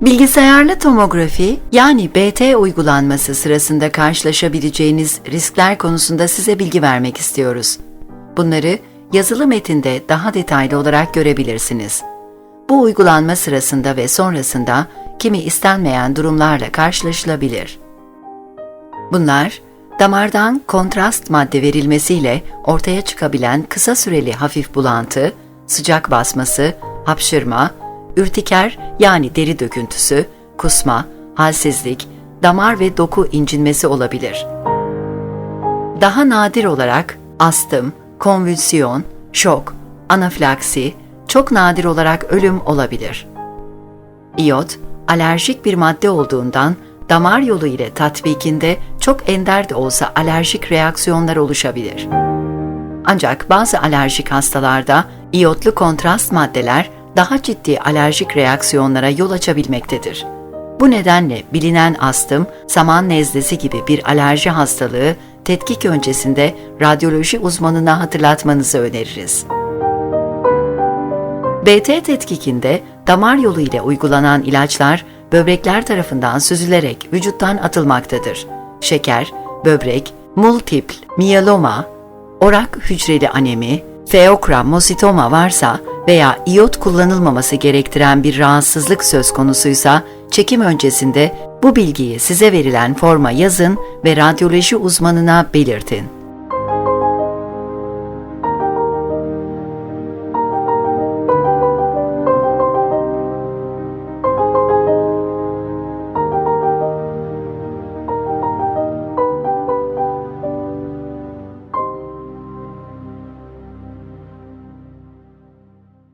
Bilgisayarlı tomografi yani BT uygulanması sırasında karşılaşabileceğiniz riskler konusunda size bilgi vermek istiyoruz. Bunları yazılı metinde daha detaylı olarak görebilirsiniz. Bu uygulanma sırasında ve sonrasında kimi istenmeyen durumlarla karşılaşılabilir. Bunlar, damardan kontrast madde verilmesiyle ortaya çıkabilen kısa süreli hafif bulantı, sıcak basması, hapşırma, ürtiker yani deri döküntüsü, kusma, halsizlik, damar ve doku incinmesi olabilir. Daha nadir olarak astım, konvülsiyon, şok, anafilaksi, çok nadir olarak ölüm olabilir. İyot, alerjik bir madde olduğundan damar yolu ile tatbikinde çok ender de olsa alerjik reaksiyonlar oluşabilir. Ancak bazı alerjik hastalarda iyotlu kontrast maddeler daha ciddi alerjik reaksiyonlara yol açabilmektedir. Bu nedenle bilinen astım, saman nezlesi gibi bir alerji hastalığı tetkik öncesinde radyoloji uzmanına hatırlatmanızı öneririz. BT tetkikinde damar yolu ile uygulanan ilaçlar böbrekler tarafından süzülerek vücuttan atılmaktadır. Şeker, böbrek, multipl miyeloma, orak hücreli anemi, feokramositoma varsa veya iyot kullanılmaması gerektiren bir rahatsızlık söz konusuysa çekim öncesinde bu bilgiyi size verilen forma yazın ve radyoloji uzmanına belirtin.